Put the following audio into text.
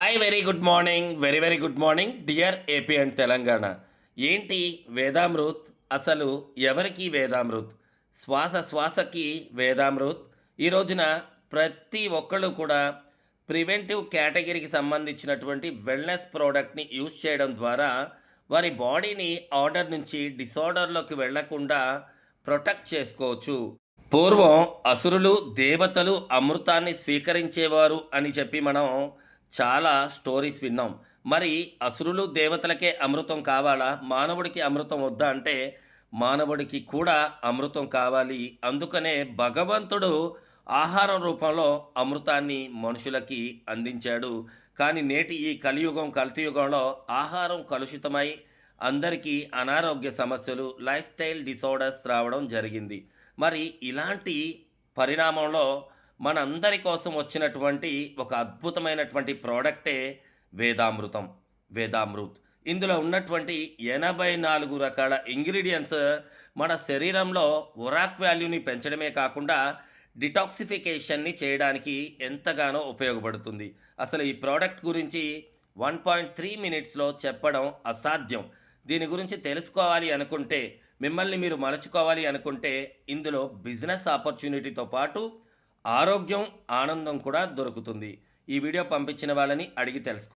Hi very good morning very very good morning dear AP and Telangana ఏంటి వేదామృత్? అసలు ఎవరికి వేదామృత్? శ్వాస శ్వాసకి వేదామృత్. ఈ రోజున ప్రతి ఒక్కళ్ళు కూడా ప్రివెంటివ్ కేటగిరీకి సంబంధించినటువంటి వెల్నెస్ ప్రోడక్ట్ని యూజ్ చేయడం ద్వారా వారి బాడీని ఆర్డర్ నుంచి డిసార్డర్లోకి వెళ్ళకుండా ప్రొటెక్ట్ చేసుకోవచ్చు. పూర్వం అసురులు దేవతలు అమృతాన్ని స్వీకరించేవారు అని చెప్పి మనం చాలా స్టోరీస్ విన్నాం. మరి అసురులు దేవతలకే అమృతం కావాలా? మానవుడికి అమృతం వద్దా అంటే మానవుడికి కూడా అమృతం కావాలి. అందుకనే భగవంతుడు ఆహారం రూపంలో అమృతాన్ని మనుషులకి అందించాడు. కానీ నేటి ఈ కలియుగం కల్తయుగంలో ఆహారం కలుషితమై అందరికీ అనారోగ్య సమస్యలు లైఫ్ స్టైల్ డిసార్డర్స్ రావడం జరిగింది. మరి ఇలాంటి పరిణామంలో మనందరి కోసం వచ్చినటువంటి ఒక అద్భుతమైనటువంటి ప్రోడక్టే వేదామృతం వేదామృత్. ఇందులో ఉన్నటువంటి ఎనభై నాలుగు రకాల ఇంగ్రీడియంట్స్ మన శరీరంలో ఒరాక్ వాల్యూని పెంచడమే కాకుండా డిటాక్సిఫికేషన్ని చేయడానికి ఎంతగానో ఉపయోగపడుతుంది. అసలు ఈ ప్రోడక్ట్ గురించి వన్ పాయింట్ త్రీ మినిట్స్లో చెప్పడం అసాధ్యం. దీని గురించి తెలుసుకోవాలి అనుకుంటే మిమ్మల్ని మీరు మలుచుకోవాలి అనుకుంటే ఇందులో బిజినెస్ ఆపర్చునిటీతో పాటు ఆరోగ్యం ఆనందం కూడా దొరుకుతుంది. ఈ వీడియో పంపించిన వాళ్ళని అడిగి తెలుసుకో